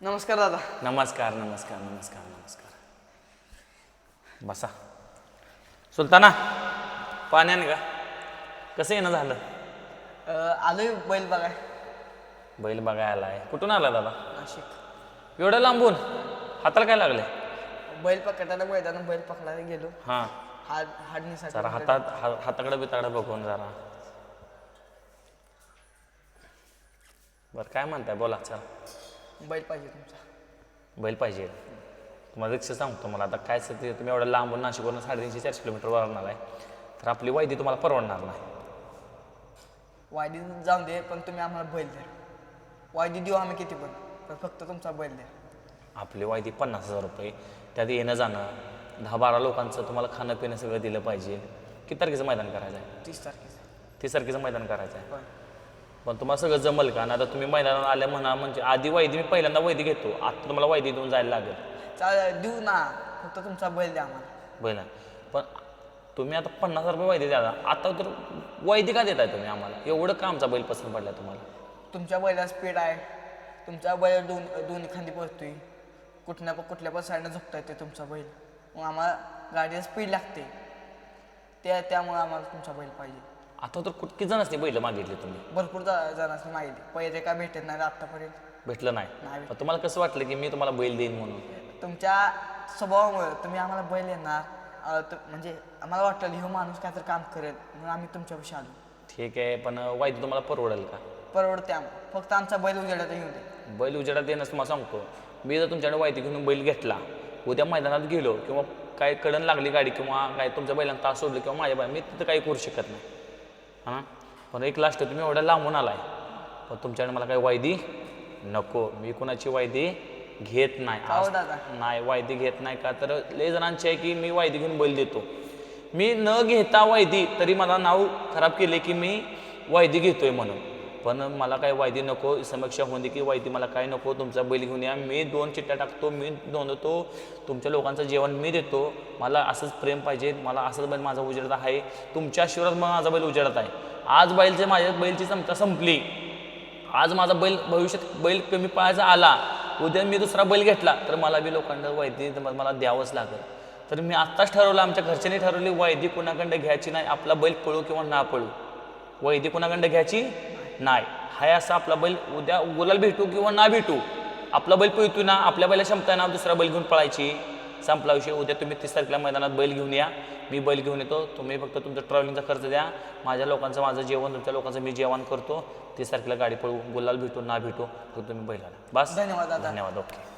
नमस्कार दादा. नमस्कार नमस्कार नमस्कार नमस्कार. बसा. सुलताना पाण्याने का? कसं येणं झालं? आलोय बैल बघाय. बैल बघायला आहे कुठून आला दादा? नाशिक. एवढं लांबून? हाताला काय लागले बैल पकडायला मैदानात बैल पकडायला गेलो. हां. हाड हाडणीसाठी जरा हातात हा हाताकडे बिताकडे बघून जरा. बरं काय म्हणताय? बोला चला. बैल पाहिजे तुमचा. बैल पाहिजे. तुम्हाला रिक्षा सांगतो मला आता काय सध्या तुम्ही एवढं लांबून नाशिकवरून साडेतीनशे चारशे किलोमीटर वाढणार आहे. तर आपली वायदी तुम्हाला परवडणार नाही. वायदी जाऊन दे पण तुम्ही आम्हाला बैल द्या. वायदी देऊ आम्ही किती पण पण फक्त तुमचा बैल द्या. आपली वायदी पन्नास हजार रुपये. त्यात येणं जाणं दहा बारा लोकांचं तुम्हाला खाणं पिणं सगळं दिलं पाहिजे. किती तारखेचं मैदान करायचं आहे? तीस तारखेचं. तीस तारखेचं मैदान करायचं आहे. होय. पण तुम्हाला सगळं जमल का? ना आता तुम्ही मैदानात आल्या म्हणा म्हणजे आधी वायदी मी पहिल्यांदा वायदी घेतो. आता तुम्हाला वायदी देऊन जायला लागेल. चालेल देऊ ना. फक्त तुमचा बैल द्या आम्हाला. बैल पण तुम्ही आता पन्नास हजार रुपये वायदी द्या आता. तर वायदी का देताय तुम्ही आम्हाला? एवढं का आमचा बैल पसंत पडला तुम्हाला? तुमच्या बैला स्पीड आहे. तुमचा बैल दोन दोन्ही खांदी पळतोय. कुठल्या पण कुठल्या पण साईडनं झोपता येते तुमचा बैल. मग आम्हाला गाडीला स्पीड लागते. त्या त्यामुळे आम्हाला तुमचा बैल पाहिजे. आता तर कुठकी जण असते बैल मागितले तुम्ही? भरपूर जा- जणांनी माहिती पहिले काय भेटत नाही आत्तापर्यंत भेटलं नाही? नाही तुम्हाला कसं वाटलं की मी तुम्हाला बैल देईन म्हणून? तुमच्या स्वभावामुळे तुम्ही आम्हाला बैल येणार अं, त- म्हणजे आम्हाला वाटलं ह्यो माणूस काय तर काम करेल म्हणून आम्ही तुमच्यापाशी आलो. ठीक आहे पण वायदी तुम्हाला परवडेल का? परवडते आम्हाला. फक्त आमचा बैल उजेडात येऊ दे. बैल उजेडात देणंच तुम्हाला सांगतो. मी जर तुमच्याकडे वायदी घेऊन बैल घेतला उद्या मैदानात गेलो किंवा काय कडन लागली गाडी किंवा काय तुमच्या बैलांना तास सोडलं किंवा माझ्या बैल मी तिथं काही करू शकत नाही. हां? पण एक लास्ट तुम्ही एवढ्या लांबून आलाय. पण तुमच्याकडे मला काही वायदी नको. मी कुणाची वायदी घेत नाही. आज-? नाही वायदी घेत नाही का? तर लय जणांची आहे की मी वायदी घेऊन बैल देतो. मी न घेता वायदी तरी मला नाव खराब केले की मी वायदी घेतोय म्हणून. पण मला काय वायदी नको समीक्षा होऊन दे की वायदी मला काय नको तुमचा बैल घेऊन या. मी दोन चिट्ट्या टाकतो मी नोंदवतो तुमच्या लोकांचं जेवण मी देतो. मला असंच प्रेम पाहिजे मला असंच बैल माझा उजेडत आहे. तुमच्या आशीर्वाद मग माझा बैल उजेडत आहे. आज बैलचे माझ्या बैलची क्षमता संपली. आज माझा बैल भविष्यात बैल कमी पाहायचा आला. उद्या मी दुसरा बैल घेतला तर मला बी लोकांना वायदी मला द्यावंच लागेल. तर मी आत्ताच ठरवलं आमच्या घरच्यांनी ठरवली वायदी कुणाकडं घ्यायची नाही आपला बैल पळू किंवा ना पळू. वैदी कुणाकडं घ्यायची? नाही. हाय असा आपला बैल उद्या गुलाल भेटू किंवा ना भेटू आपला बैल पळतोय ना आपल्या बैला क्षमता ना दुसरा बैल घेऊन पळायची. संपला विषय. उद्या तुम्ही तीस तारखेला मैदानात बैल घेऊन या. मी बैल घेऊन येतो. तुम्ही फक्त तुमचा ट्रॅव्हलिंगचा खर्च द्या. माझ्या लोकांचं माझं जेवण तुमच्या लोकांचं मी जेवण करतो. तीस तारखेला गाडी पळू गुलाल भेटू ना भेटू फक्त तुम्ही बैल आला बस. धन्यवाद धन्यवाद. ओके.